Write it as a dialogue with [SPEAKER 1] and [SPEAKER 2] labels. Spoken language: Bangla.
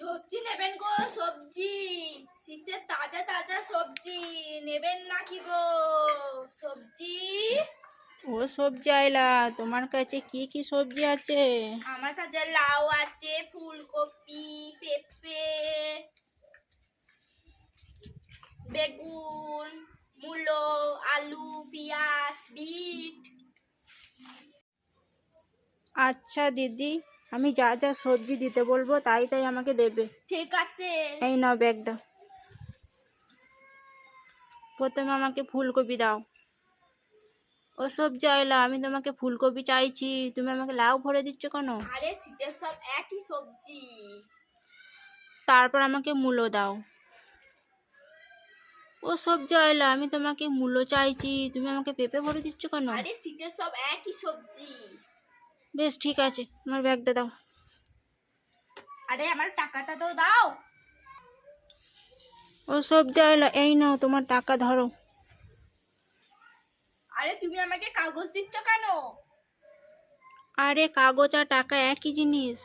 [SPEAKER 1] সবজি নেবেন গো সবজি। শীতের তাজা তাজা সবজি নেবেন নাকি গো? সবজি?
[SPEAKER 2] ও সবজি আইলা তোমার কাছে কি কি সবজি আছে?
[SPEAKER 1] আমার কাছে লাউ আছে ফুলকপি পেঁপে বেগুন মূলো আলু পেঁয়াজ বিট।
[SPEAKER 2] আচ্ছা দিদি আমি যা যা সবজি দিতে বলব তাই তাই আমাকে দেবে।
[SPEAKER 1] ঠিক আছে।
[SPEAKER 2] এই নাও ব্যাগটা। প্রথমে আমাকে ফুলকপি দাও। ও সবজি আইলা আমি তোমাকে ফুলকপি চাইছি। তুমি আমাকে লাউ ভরে দিচ্ছ কেন?
[SPEAKER 1] আরে শীতের সব একই সবজি।
[SPEAKER 2] তারপর আমাকে মূলো দাও। ও সবজি আইলা আমি তোমাকে মূলো চাইছি। তুমি আমাকে পেঁপে ভরে দিচ্ছ কেন?
[SPEAKER 1] আরে শীতের সব একই সবজি।
[SPEAKER 2] বেশ ঠিক আছে। আমার ব্যাগটা দাও।
[SPEAKER 1] আরে আমার টাকাটা তো দাও।
[SPEAKER 2] ও সব আইলা এই নাও তোমার টাকা ধরো।
[SPEAKER 1] আরে তুমি আমাকে কাগজ দিচ্ছ কেন?
[SPEAKER 2] আরে কাগজ আর টাকা একই জিনিস।